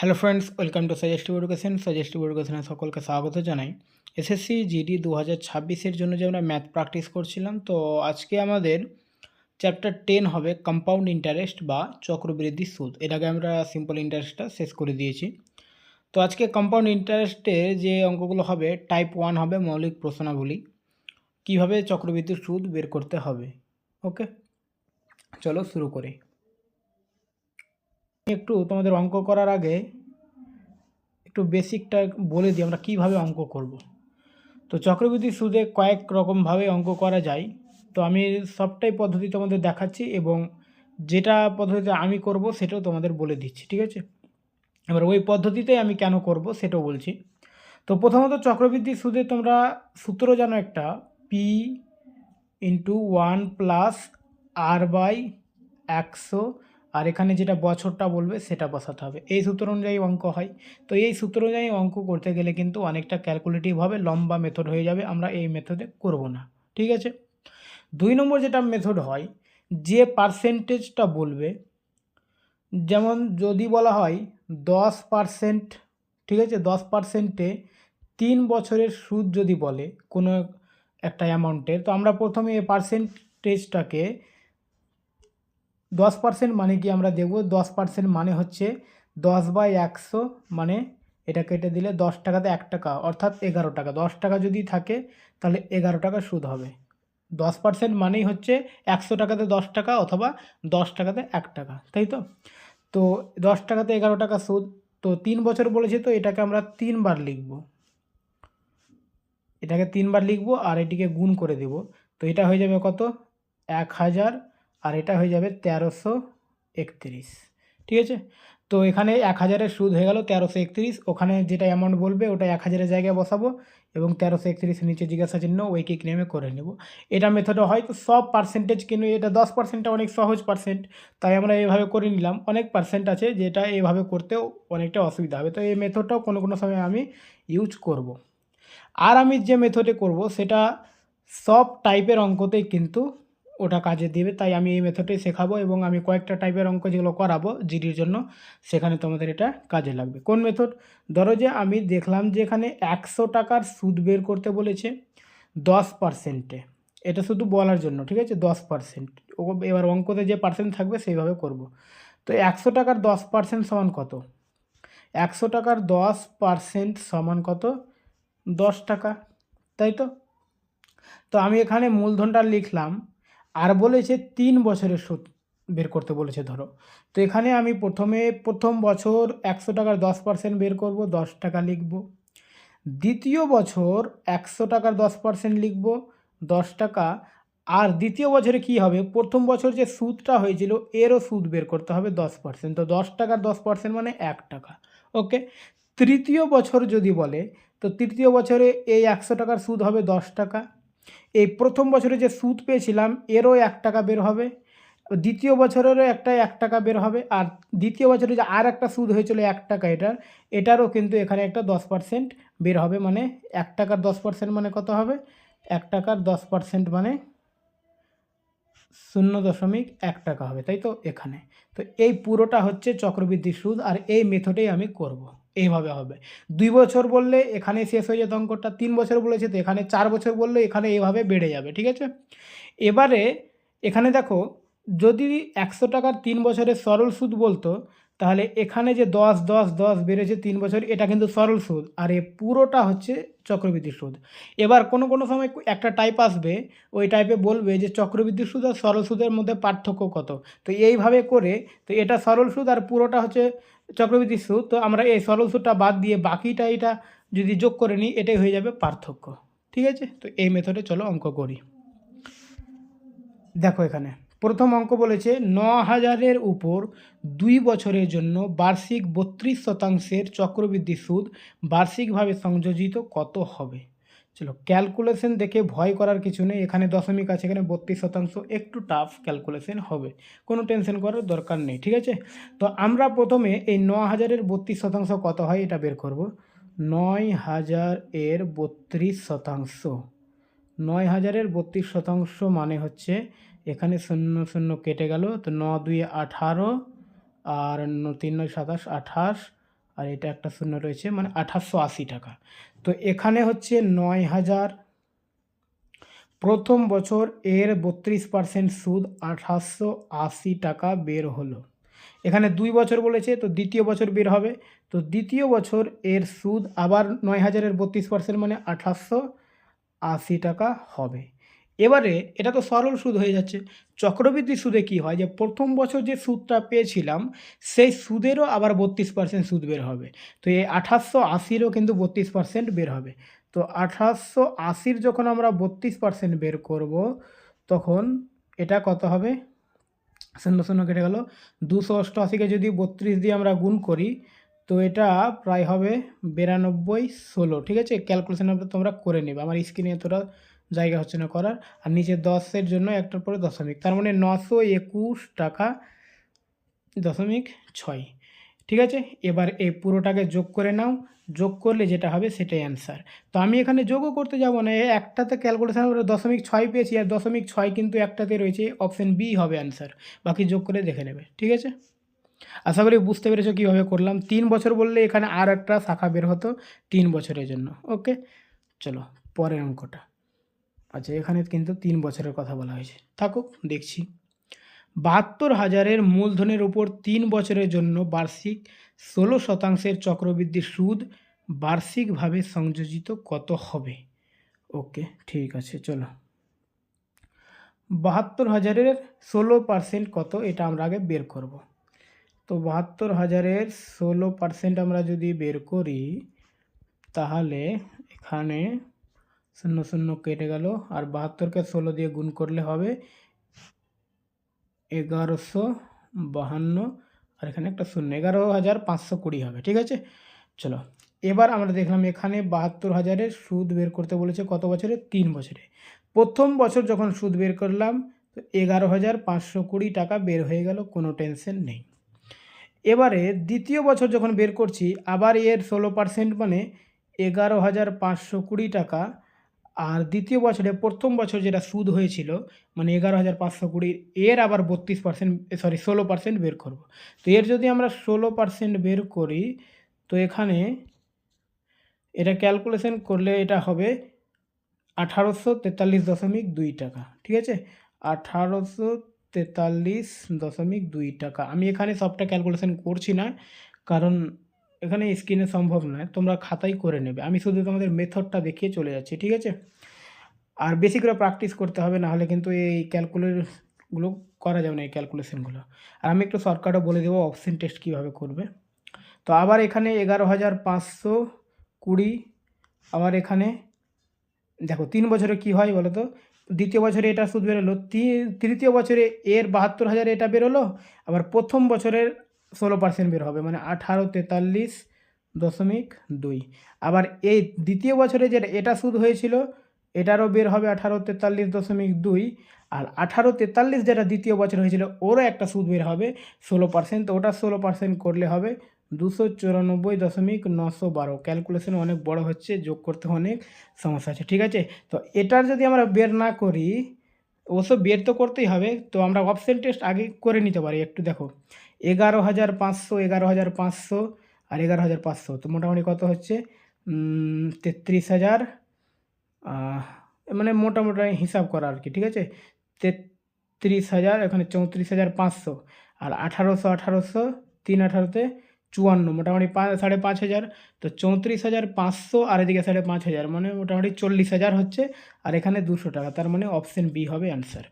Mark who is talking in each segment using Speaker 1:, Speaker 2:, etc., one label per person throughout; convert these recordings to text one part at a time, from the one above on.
Speaker 1: Hello friends welcome to suggestive education suggestive এডুকেশনে সকলকে স্বাগত জানাই। এসএসসি জিডি দু হাজার ছাব্বিশের জন্য যে আমরা ম্যাথ প্র্যাকটিস করছিলাম, তো আজকে আমাদের চ্যাপ্টার টেন হবে কম্পাউন্ড ইন্টারেস্ট বা চক্রবৃদ্ধি সুদ। এর আগে আমরা সিম্পল ইন্টারেস্টটা শেষ করে দিয়েছি। তো আজকে কম্পাউন্ড ইন্টারেস্টে যে অঙ্কগুলো হবে টাইপ ওয়ান হবে মৌলিক প্রশ্নাবলী। কীভাবে চক্রবৃদ্ধি সুদ বের করতে হবে? ওকে চলো শুরু করি। একটু তোমাদের অঙ্ক করার আগে একটু বেসিকটা বলে দিই, আমরা কীভাবে অঙ্ক করব। তো চক্রবৃদ্ধি সুদে কয়েক রকমভাবে অঙ্ক করা যায়। তো আমি সবটাই পদ্ধতি তোমাদের দেখাচ্ছি এবং যেটা পদ্ধতিতে আমি করব সেটাও তোমাদের বলে দিচ্ছি, ঠিক আছে? এবার ওই পদ্ধতিতে আমি কেন করব সেটাও বলছি। তো প্রথমত চক্রবৃদ্ধি সুদে তোমরা সূত্র জানো একটা P into one plus R by একশো আর এখানে যেটা বছরটা বলবে, সেটা বসাতে হবে। এই সূত্র অনুযায়ী অঙ্ক হয়। তো এই সূত্র অনুযায়ী অঙ্ক করতে গেলে কিন্তু অনেকটা ক্যালকুলেটিভ হবে, লম্বা মেথড হয়ে যাবে, আমরা এই মেথডে করব না। ঠিক আছে? দুই নম্বর যেটা মেথড হয়, যে পার্সেন্টেজটা বলবে, যেমন যদি বলা হয় দশ পার্সেন্ট ঠিক আছে? দশ পার্সেন্টে তিন বছরের সুদ যদি বলে কোনো একটা অ্যামাউন্টের তো আমরা প্রথমে এই পার্সেন্টেজটাকে দশ পার্সেন্ট মানে কি আমরা দেখব? দশ পার্সেন্ট মানে হচ্ছে দশ বাই একশো মানে এটা কেটে দিলে দশ টাকাতে এক টাকা, অর্থাৎ এগারো টাকা। দশ টাকা যদি থাকে, তাহলে এগারো টাকা সুদ হবে। দশ পার্সেন্ট মানেই হচ্ছে একশো টাকাতে দশ টাকা অথবা দশ টাকাতে এক টাকা, তাই তো? তো দশ টাকাতে এগারো টাকা সুদ, তো তিন বছর বলেছে তো, এটাকে আমরা তিনবার লিখব। এটাকে তিনবার লিখব আর এটিকে গুণ করে দেব। তো এটা হয়ে যাবে কত? এক হাজার আর এটা হয়ে যাবে তেরোশো একত্রিশ, ঠিক আছে? তো এখানে এক হাজারের সুদ হয়ে গেল তেরোশো একত্রিশ, ওখানে যেটা অ্যামাউন্ট বলবে ওটা এক হাজারের জায়গায় বসাবো এবং তেরোশো একত্রিশের নিচে জিজ্ঞাসা চিহ্ন ওইকে নেমে করে নেব। এটা মেথডে হয়তো সব পার্সেন্টেজ কিন্তু এটা দশ পার্সেন্টটা অনেক সহজ পার্সেন্ট তাই আমরা এইভাবে করে নিলাম। অনেক পার্সেন্ট আছে যেটা এইভাবে করতেও অনেকটা অসুবিধা হবে। তো এই মেথডটাও কোনো কোনো সময় আমি ইউজ করব। আর আমি যে মেথডে করব সেটা সব টাইপের অঙ্কতেই কিন্তু ওটা কাজে দেবে, তাই আমি এই মেথডটাই শেখাবো এবং আমি কয়েকটা টাইপের অঙ্ক যেগুলো করাবো জিডির জন্য, সেখানে তোমাদের এটা কাজে লাগবে। কোন মেথড ধরো যে আমি দেখলাম যে এখানে একশো টাকার সুদ বের করতে বলেছে দশ পার্সেন্টে এটা শুধু বলার জন্য, ঠিক আছে? দশ পার্সেন্ট এবার অঙ্কতে যে পার্সেন্ট থাকবে সেইভাবে করব। তো একশো টাকার দশ পার্সেন্ট সমান কত? একশো টাকার দশ পার্সেন্ট সমান কত? দশ টাকা, তাই তো? তো আমি এখানে মূলধনটা লিখলাম আর বলেছে তিন বছরের সুদ বের করতে বলেছে, ধরো। তো এখানে আমি প্রথমে, প্রথম বছর একশো টাকার দশ পার্সেন্ট বের করব, দশ টাকা লিখব। দ্বিতীয় বছর একশো টাকার দশ পার্সেন্ট লিখব, দশ টাকা। আর দ্বিতীয় বছরে কি হবে? প্রথম বছর যে সুদটা হয়েছিল, এরও সুদ বের করতে হবে দশ পার্সেন্ট তো দশ টাকার দশ পার্সেন্ট মানে এক টাকা, ওকে? তৃতীয় বছর যদি বলে, তো তৃতীয় বছরে এই একশো টাকার সুদ হবে দশ টাকা। এই প্রথম বছরে যে সুদ পেয়েছিলাম, এরও এক টাকা বের হবে। দ্বিতীয় বছরেরও একটা এক টাকা বের হবে। আর দ্বিতীয় বছরে যে আর একটা সুদ হয়েছিল এক টাকা এটার, এটারও কিন্তু এখানে একটা দশ পার্সেন্ট বের হবে। মানে এক টাকার দশ পার্সেন্ট মানে কত হবে? এক টাকার দশ পার্সেন্ট মানে শূন্য দশমিক এক টাকা হবে। তাই তো এখানে? তো এই পুরোটা হচ্ছে চক্রবৃদ্ধি সুদ, আর এই মেথডেই আমি করব। এইভাবে হবে। দুই বছর বললে এখানে শেষ হয়ে যেত অঙ্কটা, তিন বছর বলেছে তো এখানে চার বছর বললে এখানে এইভাবে বেড়ে যাবে, ঠিক আছে? এবারে এখানে দেখো, যদি একশো টাকার তিন বছরের সরল সুদ বলতো, তাহলে এখানে যে দশ দশ দশ বেড়েছে তিন বছর, এটা কিন্তু সরল সুদ, আর এ পুরোটা হচ্ছে চক্রবৃদ্ধি সুদ। এবার কোনো কোনো সময় একটা টাইপ আসবে, ওই টাইপে বলবে যে চক্রবৃদ্ধি সুদ আর সরল সুদের মধ্যে পার্থক্য কত? তো এইভাবে করে, তো এটা সরল সুদ আর পুরোটা হচ্ছে চক্রবৃদ্ধি সুদ, তো আমরা এই সরল সুদটা বাদ দিয়ে বাকিটা এটা যদি যোগ করে নিই, এটাই হয়ে যাবে পার্থক্য। ঠিক আছে? তো এই মেথডে চলো অঙ্ক করি। দেখো এখানে, প্রথম অঙ্ক বলেছে ন হাজারের উপর দুই বছরের জন্য বার্ষিক বত্রিশ শতাংশের চক্রবৃদ্ধি সুদ বার্ষিকভাবে সংযোজিত কত হবে? চলো ক্যালকুলেশন দেখে ভয় করার কিছু নেই। এখানে দশমিক আছে, এখানে বত্রিশ শতাংশ। একটু টাফ ক্যালকুলেশন হবে। কোনো টেনশন করার দরকার নেই, ঠিক আছে? তো আমরা প্রথমে এই ন হাজারের বত্রিশ শতাংশ কত হয় এটা বের করব। নয় হাজার এর বত্রিশ শতাংশ। নয় হাজারের বত্রিশ শতাংশ মানে হচ্ছে এখানে শূন্য শূন্য কেটে গেল। তো ন দুই আঠারো আর তিন নয় সাতাশ আঠাশ আর এটা একটা শূন্য রয়েছে মানে আঠাশশো আশি টাকা। তো এখানে হচ্ছে নয় হাজার। প্রথম বছর এর বত্রিশ পার্সেন্ট সুদ আঠাশশো আশি টাকা বের হলো। এখানে দুই বছর বলেছে, তো দ্বিতীয় বছর বের হবে। তো দ্বিতীয় বছর এর সুদ আবার নয় হাজারের বত্রিশ পার্সেন্ট মানে আঠাশশো আশি টাকা হবে। এবারে এটা তো সরল সুদ হয়ে যাচ্ছে। চক্রবৃদ্ধি সুদে কি হয়? যে প্রথম বছর যে সুদটা পেয়েছিলাম, সেই সুদেরও আবার বত্রিশ পার্সেন্ট সুদ বের হবে। তো এই আঠাশশো আশিরও কিন্তু বত্রিশ পার্সেন্ট বের হবে। তো আঠাশশো আশির যখন আমরা বত্রিশ পার্সেন্ট বের করব, তখন এটা কত হবে? শূন্য শূন্য কেটে গেল। দুশো অষ্টআশিকে যদি বত্রিশ দিয়ে আমরা গুণ করি, তো এটা প্রায় হবে বিরানব্বই ষোলো। ঠিক আছে? ক্যালকুলেশন তোমরা করে নেবে। আমার স্ক্রিনে এতটা জায়গা হচ্ছে না করার। আর নিচে দশের জন্য একটার পরে দশমিক। তার মানে নশো একুশ টাকা দশমিক ছয়। ঠিক আছে? এবার এই পুরোটাকে যোগ করে নাও। যোগ করলে যেটা হবে সেটাই অ্যান্সার তো আমি এখানে যোগও করতে যাব না। একটাতে ক্যালকুলেশন করে দশমিক ছয় পেয়েছি আর দশমিক ছয় কিন্তু একটাতে রয়েছে। অপশান বি হবে অ্যান্সার বাকি যোগ করে দেখে নেবে। ঠিক আছে? আশা করি বুঝতে পেরেছ কীভাবে করলাম। তিন বছর বললে এখানে আর একটা শাখা বের হতো তিন বছরের জন্য। ওকে চলো, পরের অঙ্কটা। আচ্ছা এখানে কিন্তু তিন বছরের কথা বলা হয়েছে। থাকুক, দেখছি। বাহাত্তর হাজারের মূলধনের উপর তিন বছরের জন্য বার্ষিক ষোলো শতাংশের চক্রবৃদ্ধি সুদ বার্ষিকভাবে সংযোজিত কত হবে? ওকে, ঠিক আছে, চলো। বাহাত্তর হাজারের ষোলো পার্সেন্ট কত, এটা আমরা আগে বের করব। তো বাহাত্তর হাজারের ষোলো পার্সেন্ট আমরা যদি বের করি, তাহলে এখানে শূন্য শূন্য কেটে গেল। আর বাহাত্তরকে ষোলো দিয়ে গুণ করলে হবে এগারোশো বাহান্ন। আর এখানে একটা শূন্য, এগারো হাজার পাঁচশো কুড়ি হবে, ঠিক আছে? চলো, এবার আমরা দেখলাম এখানে বাহাত্তর হাজারের সুদ বের করতে বলেছে কত বছরে? তিন বছরে। প্রথম বছর যখন সুদ বের করলাম, তো এগারো হাজার পাঁচশো কুড়ি টাকা বের হয়ে গেল, কোনো টেনশন নেই। এবারে দ্বিতীয় বছর যখন বের করছি, আবার এর ষোলো পার্সেন্ট মানে এগারো হাজার পাঁচশো কুড়ি টাকা আর দ্বিতীয় বছরে প্রথম বছর যেটা সুদ হয়েছিল মানে এগারো হাজার পাঁচশো কুড়ি, এর আবার বত্রিশ পার্সেন্ট সরি ষোলো পার্সেন্ট বের করব। তো এর যদি আমরা ষোলো পার্সেন্ট বের করি, তো এখানে এটা ক্যালকুলেশন করলে এটা হবে আঠারোশো তেতাল্লিশ দশমিক দুই টাকা, ঠিক আছে? আঠারোশো তেতাল্লিশ দশমিক দুই টাকা। আমি এখানে সবটা ক্যালকুলেশন করছি না, কারণ এখানে স্ক্রিনে সম্ভব নয়, তোমরা খাতাই করে নেবে। আমি শুধু তোমাদের মেথডটা দেখিয়ে চলে যাচ্ছি, ঠিক আছে? আর বেশি করে প্র্যাকটিস করতে হবে, নাহলে কিন্তু এই ক্যালকুলেটগুলো করা যাবে না, এই ক্যালকুলেশনগুলো আর আমি একটু শর্টকাটও বলে দেবো অপশন টেস্ট কীভাবে করবে। তো আবার এখানে এগারো হাজার পাঁচশো কুড়ি, আবার এখানে দেখো, তিন বছরে কি হয় বলো তো? দ্বিতীয় বছরে এটা সুদ বেরোলো তৃতীয় বছরে এর বাহাত্তর হাজার এটা বেরোলো, আবার প্রথম বছরের ষোলো পার্সেন্ট বের হবে মানে আঠারো তেতাল্লিশ দশমিক দুই। আবার এই দ্বিতীয় বছরে যেটা এটা সুদ হয়েছিল, এটারও বের হবে আঠারো তেতাল্লিশ দশমিক দুই। আর আঠারো তেতাল্লিশ যেটা দ্বিতীয় বছর হয়েছিল, ওরও একটা সুদ বের হবে ষোলো পার্সেন্ট তো ওটা ষোলো পার্সেন্ট করলে হবে দুশো চুরানব্বই দশমিক নশো বারো। ক্যালকুলেশন অনেক বড় হচ্ছে, যোগ করতে অনেক সমস্যা আছে, ঠিক আছে? তো এটার যদি আমরা বের না করি, অবশ্য বের তো করতেই হবে, তো আমরা অপশন টেস্ট আগে করে নিতে পারি। একটু দেখো এগারো হাজার পাঁচশো, এগারো হাজার পাঁচশো আর এগারো হাজার পাঁচশো। তো মোটামুটি কত হচ্ছে? তেত্রিশ হাজার। মানে মোটামুটি হিসাব করা আর কি, ঠিক আছে? তেত্রিশ হাজার, এখানে চৌত্রিশ হাজার পাঁচশো। আর আঠারোশো আঠারোশো, তিন আঠারোতে চুয়ান্ন, মোটামুটি পাঁচ, সাড়ে পাঁচ হাজার। তো চৌত্রিশ হাজার পাঁচশো আর এদিকে সাড়ে পাঁচ হাজার মানে মোটামুটি চল্লিশ হাজার হচ্ছে। আর এখানে দুশো টাকা, তার মানে অপশান বি হবে অ্যান্সার।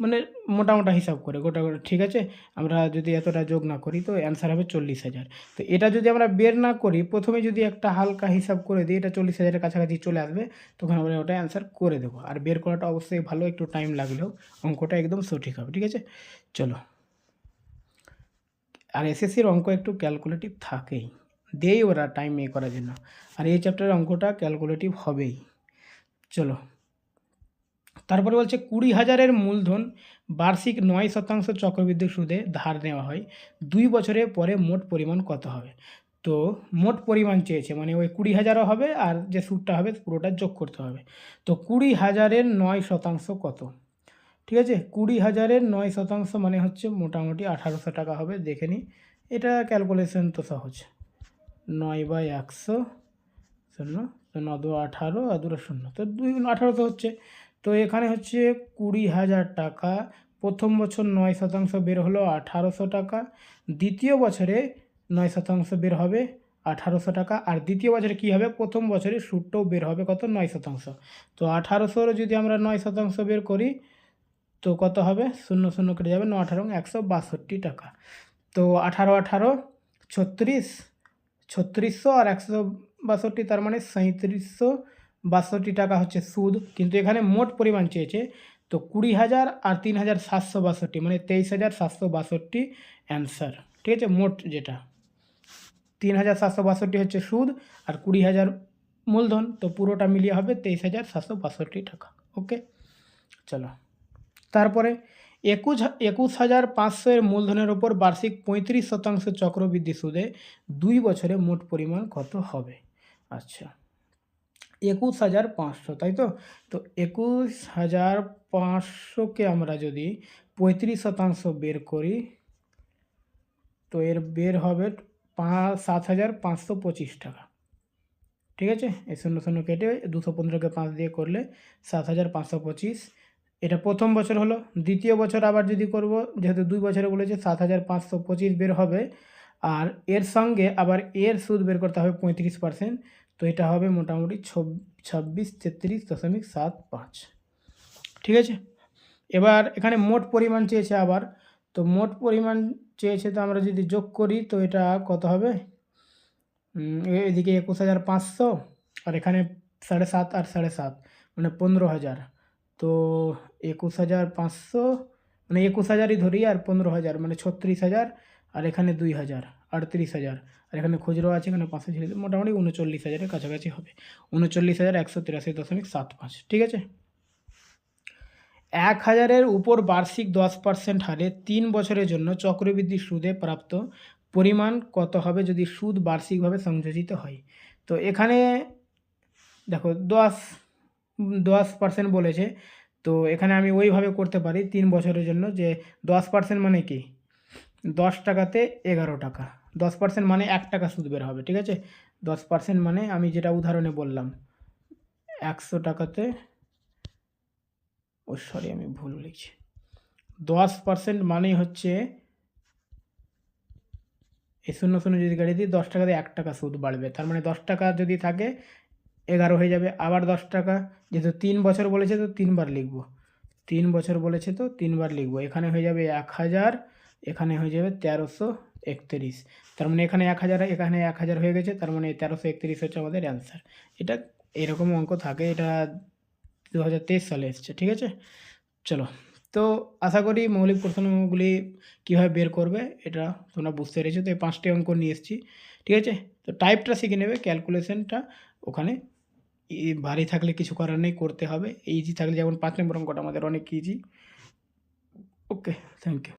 Speaker 1: মানে মোটামোটা হিসাব করে, গোটা গোটা, ঠিক আছে? আমরা যদি এতটা যোগ না করি তো অ্যান্সার হবে চল্লিশ হাজার। তো এটা যদি আমরা বের না করি, প্রথমে যদি একটা হালকা হিসাব করে দিই, এটা চল্লিশ হাজারের কাছাকাছি চলে আসবে, তখন আমরা ওটা অ্যান্সার করে দেবো। আর বের করাটা অবশ্যই ভালো, একটু টাইম লাগলেও অঙ্কটা একদম সঠিক হবে, ঠিক আছে? চলো। আর এসএসসির অঙ্ক একটু ক্যালকুলেটিভ থাকেই, দেই ওরা টাইম এ করার জন্য। আর এই চ্যাপ্টারের অঙ্কটা ক্যালকুলেটিভ হবেই। চলো। তারপরে বলছে কুড়ি হাজারের মূলধন, বার্ষিক নয় শতাংশ চক্রবৃদ্ধি সুদে ধার নেওয়া হয়। দুই বছরের পরে মোট পরিমাণ কত হবে? তো মোট পরিমাণ চেয়েছে মানে ওই কুড়ি হাজারও হবে আর যে সুদটা হবে পুরোটা যোগ করতে হবে। তো কুড়ি হাজারের নয় শতাংশ কত? ঠিক আছে? কুড়ি হাজারের নয় শতাংশ মানে হচ্ছে মোটামুটি আঠারোশো টাকা হবে, দেখে নিই এটা ক্যালকুলেশন তো সহজ। নয় বাই একশো, শূন্য ন দু আঠারো, আর দুটো শূন্য। তো দুই, আঠারোশো হচ্ছে। তো এখানে হচ্ছে কুড়ি হাজার টাকা। প্রথম বছর নয় শতাংশ বের হলো আঠারোশো টাকা। দ্বিতীয় বছরে নয় শতাংশ বের হবে আঠারোশো টাকা। আর দ্বিতীয় বছরে কী হবে? প্রথম বছরে সুদটাও বের হবে কত? নয় শতাংশ। তো আঠারোশোর যদি আমরা নয় শতাংশ বের করি, তো কত হবে? শূন্য শূন্য কেটে যাবে ন আঠারো একশো বাষট্টি টাকা। তো আঠারো আঠারো, ছত্রিশ, ছত্রিশশো আর একশো বাষট্টি, তার মানে সাঁত্রিশশো বাষট্টি টাকা হচ্ছে সুদ, কিন্তু এখানে মোট পরিমাণ চেয়েছে তো কুড়ি হাজার আর তিন হাজার সাতশো বাষট্টি মানে তেইশ হাজার সাতশো বাষট্টি অ্যান্সার, ঠিক আছে? মোট যেটা। তিন হাজার সাতশো বাষট্টি হচ্ছে সুদ আর কুড়ি হাজার মূলধন, তো পুরোটা মিলিয়ে হবে তেইশ হাজার সাতশো বাষট্টি টাকা, ওকে? চলো। তারপরে একুশ একুশ হাজার পাঁচশো এর মূলধনের ওপর বার্ষিক পঁয়ত্রিশ শতাংশ চক্রবৃদ্ধি সুদে দুই বছরে মোট পরিমাণ কত হবে? আচ্ছা। একুশ হাজার পাঁচশো, তাই তো? তো একুশ হাজার পাঁচশোকে আমরা যদি পঁয়ত্রিশ শতাংশ বের করি, তো এর বের হবে পাঁচ, সাত হাজার পাঁচশো পঁচিশ টাকা। ঠিক আছে? এই শূন্য শূন্য কেটে দুশো পনেরোকে পাঁচ দিয়ে করলে সাত হাজার পাঁচশো পঁচিশ। এটা প্রথম বছর হলো, দ্বিতীয় বছর আবার যদি করব, যেহেতু দুই বছরে বলেছে সাত হাজার পাঁচশো পঁচিশ বের হবে, আর এর সঙ্গে আবার এর সুদ বের করতে হবে পঁয়ত্রিশ পার্সেন্ট। তো এটা হবে মোটামুটি ছব- ছাব্বিশ, তেত্রিশ দশমিক সাত পাঁচ। ঠিক আছে? এবার এখানে মোট পরিমাণ চেয়েছে আবার। তো মোট পরিমাণ চেয়েছে তো আমরা যদি যোগ করি তো এটা কত হবে? এদিকে একুশ হাজার পাঁচশো আর এখানে সাড়ে সাত আর সাড়ে সাত মানে পনেরো হাজার। তো একুশ হাজার পাঁচশো মানে একুশ হাজারই ধরি আর পনেরো হাজার মানে ছত্রিশ হাজার আর এখানে দুই হাজার। আটত্রিশ হাজার। আর এখানে খুচরো আছে, এখানে পাঁচশো ছেড়ে দিলে মোটামুটি উনচল্লিশ হাজারের কাছাকাছি হবে। উনচল্লিশ হাজার একশো তিরাশি দশমিক সাত পাঁচ, ঠিক আছে? এক হাজারের উপর বার্ষিক দশ পার্সেন্ট হারে তিন বছরের জন্য চক্রবৃদ্ধি সুদে প্রাপ্ত পরিমাণ কত হবে যদি সুদ বার্ষিকভাবে সংযোজিত হয়? তো এখানে দেখো, দশ দশ পার্সেন্ট বলেছে। তো এখানে আমি ওইভাবে করতে পারি তিন বছরের জন্য যে দশ পার্সেন্ট মানে কি? দশ টাকাতে এগারো টাকা। দশ পার্সেন্ট মানে এক টাকা সুদ বের হবে, ঠিক আছে? দশ পার্সেন্ট মানে আমি যেটা উদাহরণে বললাম, একশো টাকাতে, ও সরি আমি ভুল লিখছি দশ পার্সেন্ট মানেই হচ্ছে, এই শূন্য শূন্য যদি গাড়ি দিই, দশ টাকাতে এক টাকা সুদ বাড়বে, তার মানে দশ টাকা যদি থাকে, এগারো হয়ে যাবে, আবার দশ টাকা, যেহেতু তিন বছর বলেছে তো তিনবার লিখব, তিন বছর বলেছে তো তিনবার লিখব, এখানে হয়ে যাবে এক হাজার, এখানে হয়ে যাবে তেরোশো একত্রিশ। তার মানে এখানে এক হাজার, এখানে এক হাজার হয়ে গেছে, তার মানে তেরোশো একত্রিশ হচ্ছে আমাদের অ্যান্সার এটা এরকম অঙ্ক থাকে, এটা দু হাজার তেইশ সালে এসছে, ঠিক আছে? চলো, তো আশা করি মৌলিক প্রশ্নগুলি কীভাবে বের করবে এটা তোমরা বুঝতে পেরেছ, তো এই পাঁচটি অঙ্ক নিয়ে এসেছি, ঠিক আছে? তো টাইপটা শিখে নেবে ক্যালকুলেশনটা ওখানে ভারী থাকলে কিছু করার নেই, করতে হবে ইজি থাকলে যেমন পাঁচ নম্বর অঙ্কটা আমাদের অনেক ইজি ওকে থ্যাংক ইউ